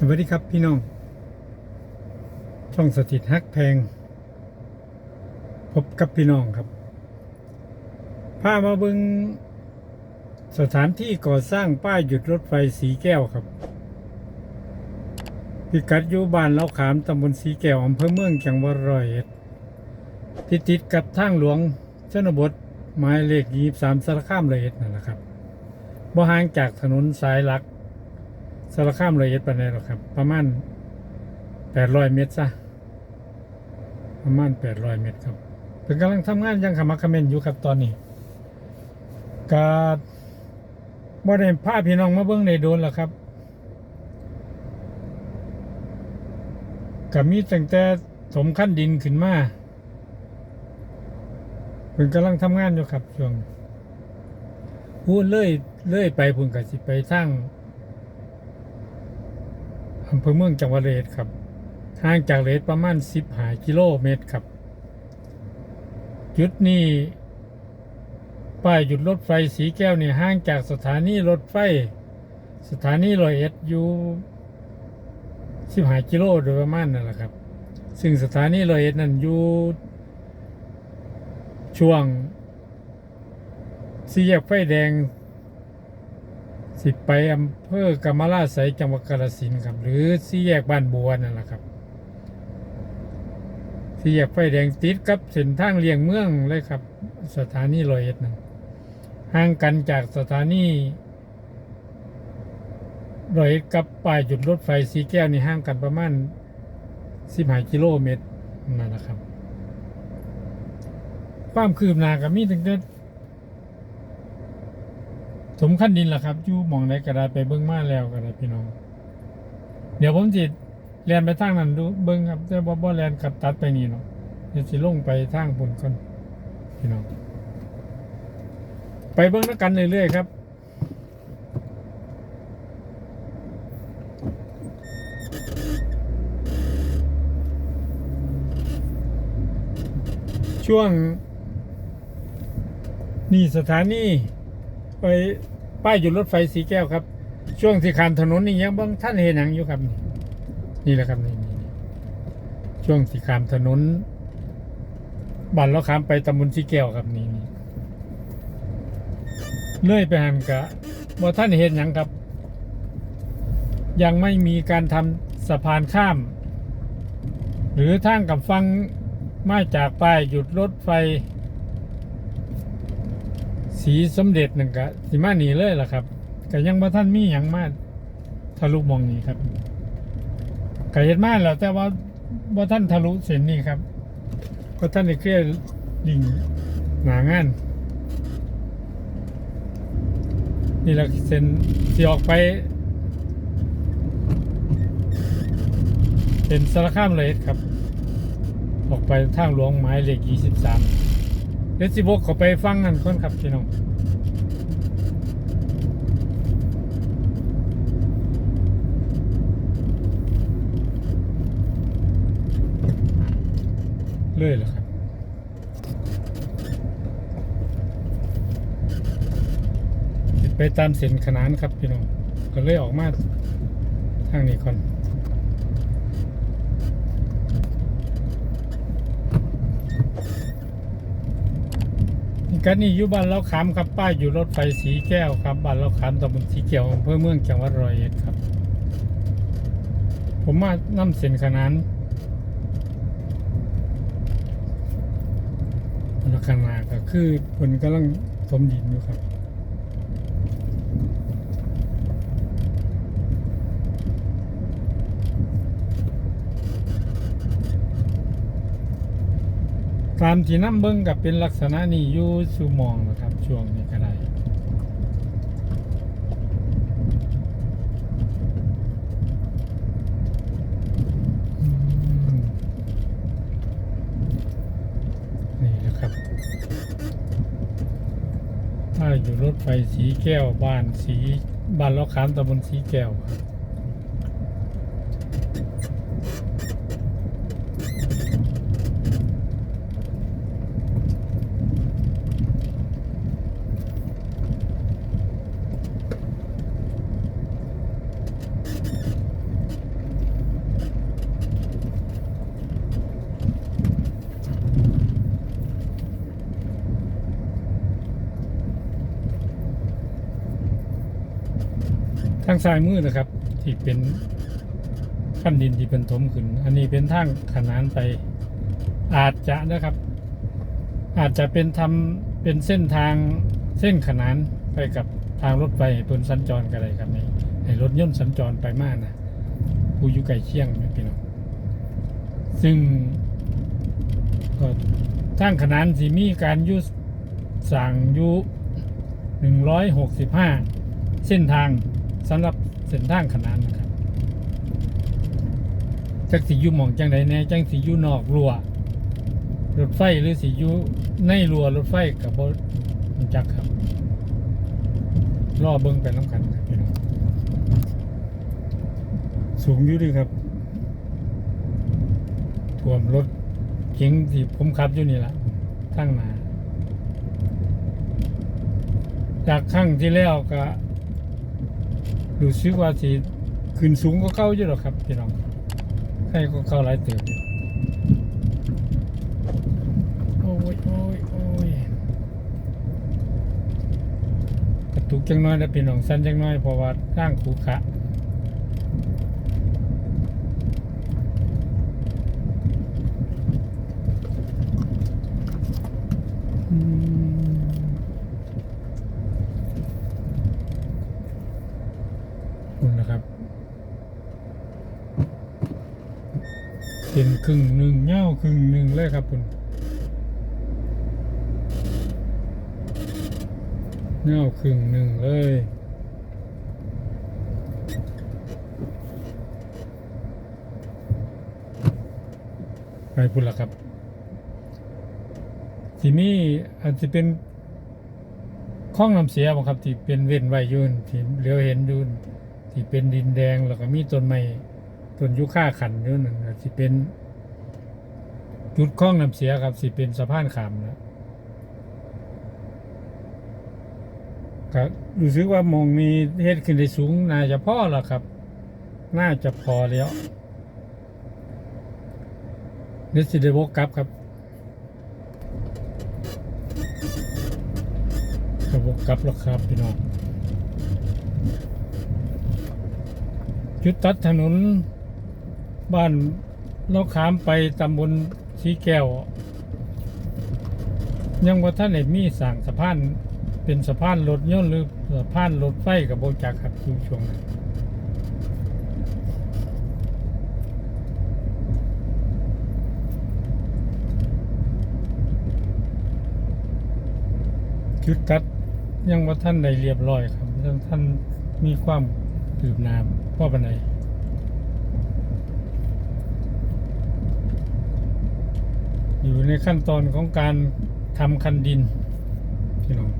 สวัสดีครับพี่น้อง ช่องสถิตฮักแพง พบกับพี่น้องครับพามาบิงสถานที่ก่อสร้างป้ายหยุดรถไฟสีแก้วครับ พิกัดอยู่บ้านเล้าขามตำบลสีแก้วอำเภอเมืองจังหวัดร้อยเอ็ดที่ติดกับทางหลวงชนบทหมายเลขยีสามสารคามร้อยเอ็ดนั่นแหละครับบ่ห่างจากถนนสายหลัก สารคามร้อยเอ็ดปานใดหรอกครับ ประมาณแปดร้อยเมตรซะประมาณแปดร้อยเมตรครับเพิ่นกำลังทำงานยังขมักเขม้นอยู่ครับตอนนี้กาบ่ได้พาพี่น้องมาเบิ่งในโดนแล้วครับกับมีตั้งแต่สมขั้นดินขึ้นมาเพิ่นกำลังทำงานอยู่ครับช่วงพูดเลื่อยเลื่อยไปพุ่นก็สิไปทาง อำเภอเมืองจังหวัดเลยเอ็ดครับห่างจากเลยเอ็ดประมาณสิบหากิโลเมตรครับ จุดนี้ป้ายหยุดรถไฟสีแก้วนี่ห่างจากสถานีรถไฟ สถานีร้อยเอ็ดอยู่สิบหากิโลโดยประมาณนั่นแหละครับ ซึ่งสถานีร้อยเอ็ดนั่นอยู่ช่วงสี่แยกไฟแดง สิไปอำเภอกำมะลาไสจังหวัดกาฬสินธุ์ครับ หรือสี่แยกบ้านบัวนั่นแหละครับสี่แยกไฟแดงติดกับเส้นทางเลี่ยงเมืองเลยครับ สถานีร้อยเอ็ดนั่นห่างกันจากสถานีร้อยเอ็ดกับป้ายหยุดรถไฟสีแก้วนี่ห่างกันประมาณสิบห้ากิโลเมตรนั่นแหละครับ ความคืบหน้ากับมีตั้งแต่ สมขั้นดินล่ะครับอยู่มองในกระดาษไปเบิ้งมาแล้วกระดาษพี่น้อง เดี๋ยวผมจิเรียนไปทางนั้นดูเบิ้งครับแต่บ่บ่เรียนกับตัดไปนี่เนาะเดี๋ยวสิลงไปทางบนก่อนพี่น้อง ไปเบิ้งแล้วกันเรื่อยๆครับช่วงนี่สถานี ไปป้ายหยุดรถไฟสีแก้วครับ ช่วงที่ขามถนนนี่ยังบางท่านเห็นหนังอยู่ครับนี่นี่แหละครับนี่นี่นี่ช่วงที่ขามถนนบันแล้วขามไปตำบลสีแก้วครับนี่นี่เลื่อยไปหันกะบ่ท่านเห็นหยังครับ ยังไม่มีการทำสะพานข้าม หรือทางกับฟังมาจากป้ายหยุดรถไฟ สีสมเด็จหนึ่งกะสีมาหนีเลยล่ะครับก็ยังบ่ท่านมีหยังมาทะลุมองนี้ครับก็เห็นมาแล้วแต่ว่าบ่ท่านทะลุเส้นนี้ครับก็ท่านได้เคลียร์ลิงหนางานนี่แหละเส้นสีออกไปเป็นสารคามเลยครับ ออกไปทางหลวงหมายเลขยี่สิบสาม เดี๋ยวสิบกเขาไปฟังกันคนครับพี่น้องเลยเหรอครับไปตามเส้นขนานครับพี่น้องก็เลยออกมาทางนี้ก่อน กันนี่อยู่บ้านเราขามครับป้ายอยู่รถไฟสีแก้วครับบ้านเราขามตำบลสีแก้วอำเภอเมืองจังหวัดร้อยเอ็ดครับ ผมมานํเส้นขนานลักษณะก็คือผลกำลังสมดินอยู่ครับ ตามที่น้ำเบิ้งกับเป็นลักษณะนี้อยู่สูมองนะครับ ช่วงนี้ก็ได้อืมนี่นะครับถ้าอยู่รถไฟสีแก้วบ้านสีบ้านล้อขามตำบลสีแก้วครับ ทางซ้ายมือนะครับ ที่เป็นขั้นดินที่เป็นถมขึ้น อันนี้เป็นทางขนานไปอาจจะนะครับ อาจจะเป็นทำเป็นเส้นทางเส้นขนานไปกับทางรถไฟให้เพิ่นสัญจรกันเลยครับนี่ให้รถย่นสัญจรไปมากนะผู้อยู่ไกลเคียงนะพี่น้องซึ่งก็ทางขนานสีมีการยุสั่งยุหนึ่งร้อยหกสิบห้าเส้นทาง สำหรับเส้นทางขนานนะครับจักสีอยู่หมองจังใดแน่จังสีอยู่นอกรั้วรถไฟหรือสีอยู่ในรัวรถไฟกับบจักครับล่อเบิ้งไปน้ำกันครับพี่น้องสูงอยู่ดีครับท่วมรถเก๋งที่ผมขับอยู่นี่แหละข้างหน้าจากข้างที่แล้วก็ รู้สึกว่าสิขึ้นสูงก็เก้าอยู่หรอครับพี่น้องให้ก็เข้าหลายเติบอยู่โอ้ยโอ้ยโอ้ยกระตุกจังน้อยแล้วพี่น้องสั้นจังน้อยเพราะว่าร่างขูขะ คุณนะครับ เป็นครึ่งหนึ่งเง่าครึ่งหนึ่งเลยครับคุณเง่าครึ่งหนึ่งเลยไปพุ่นละครับที่นี่อาจจะเป็นข้องน้ำเสียบ่ครับที่เป็นเว้นไว้ยืนที่เหลียวเห็นยูน ที่เป็นดินแดงแล้วก็มีต้นไม้ต้นยุค่าขันอยู่นั่นน่ะสิเป็น จุดคล้องน้ำเสียครับสิเป็นสะพานขามนะก็รู้สึกว่ามองมีเฮ็ดขึ้นได้สูงน่าจะพอแล้วครับ น่าจะพอแล้วเดี๋ยวสิได้วกกลับครับก็วกกลับแล้วครับพี่น้อง จุดตัดถนนบ้านเราขามไปตำบลสีแก้ว ยังว่าท่านไหนมีสั่งสะพานเป็นสะพานรถยนต์หรือสะพานรถไฟกับโบจักครับช่วงช่วงนั้นจุดตัดยังว่าท่านใดเรียบร้อยครับยังท่านมีความ คืบหน้าพ่อปันใดอยู่ในขั้นตอนของการทำคันดินพี่น้อง